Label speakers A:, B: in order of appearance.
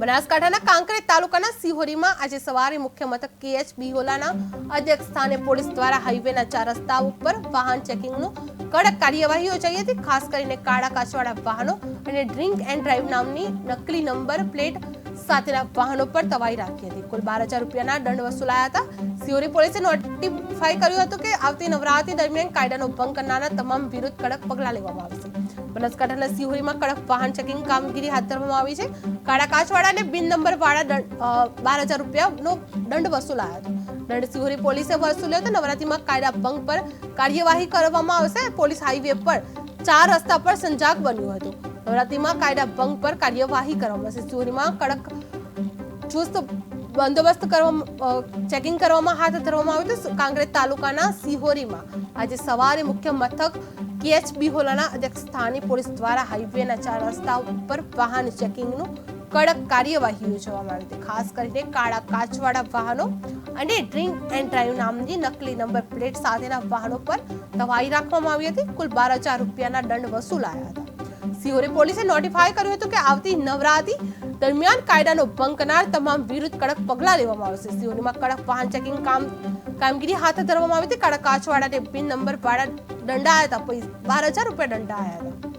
A: બનાસકાંઠાના કાંકરેજ તાલુકાના સિહોરીમાં આજે સવારે મુખ્ય મથક કેએચ બિહોલાના અધ્યક્ષ સ્થાને પોલીસ દ્વારા હાઈવેના ચાર રસ્તા ઉપર વાહન ચેકિંગનું કડક કાર્યવાહી યોજાઈ હતી. ખાસ કરીને કાળા કાચવાળા વાહનો અને ડ્રિંક એન્ડ ડ્રાઈવ નામની નકલી નંબર પ્લેટ સાથેના વાહનો પર તવાઈ રાખી હતી. કુલ બાર હજાર રૂપિયાના દંડ વસૂલાયા હતા. સિહોરી પોલીસે નોટિફાઈ કર્યું હતું કે આવતી નવરાત્રી દરમિયાન કાયદાનો ભંગ કરનારા તમામ વિરુદ્ધ કડક પગલાં લેવામાં આવશે. બનાસકાંઠાના સિહોરીમાં કડક વાહન ચેકિંગ કામગીરી હાથ ધરવામાં આવી છે. કાળા કાચવાળાને બિન નંબર વાળા બાર હજાર રૂપિયાનો દંડ વસૂલાયો હતો. દંડ સિહોરી પોલીસે વસૂલ્યો હતો. નવરાત્રીમાં કાયદા ભંગ પર કાર્યવાહી કરવામાં આવશે. પોલીસ હાઈવે પર ચાર રસ્તા પર સંજાગ બન્યું હતું. નવરાત્રીમાં કાયદા ભંગ પર કાર્યવાહી કરવામાં આવશે. સિહોરીમાં કડક ચુસ્ત બંદોબસ્ત કરવામાં ચેકિંગ કરવામાં હાથ ધરવામાં આવ્યું હતું કાંકરેજ તાલુકાના સિહોરીમાં. આજે સવારે મુખ્ય મથક કેએચ બિહોલાના અધ્યક્ષ સ્થાને પોલીસ દ્વારા હાઈવેના ચાર રસ્તા ઉપર વાહન ચેકિંગનું કડક કાર્યવાહી યોજવામાં આવી હતી. ખાસ કરીને કાળા કાચવાળા વાહનો અને ડ્રિંક એન્ડ ડ્રાઈવ નામની નકલી નંબર પ્લેટ સાથેના વાહનો પર તવાઈ રાખવામાં આવી હતી. કુલ બાર હજાર રૂપિયાના દંડ વસૂલાયા હતા. સિહોરી પોલીસે નોટિફાય કર્યું હતું કે આવતી નવરાત્રી દરમિયાન કાયદાનો ભંગ કરનાર તમામ વિરુદ્ધ કડક પગલાં લેવામાં આવશે. સિહોરીમાં કડક વાહન ચેકિંગ કામ, કામગીરી હાથ ધરવામાં આવી હતી. કડક કાચવાળાને બિન નંબર વાળા દંડાયા હતા. પૈસા બાર હજાર રૂપિયા દંડાયા હતા.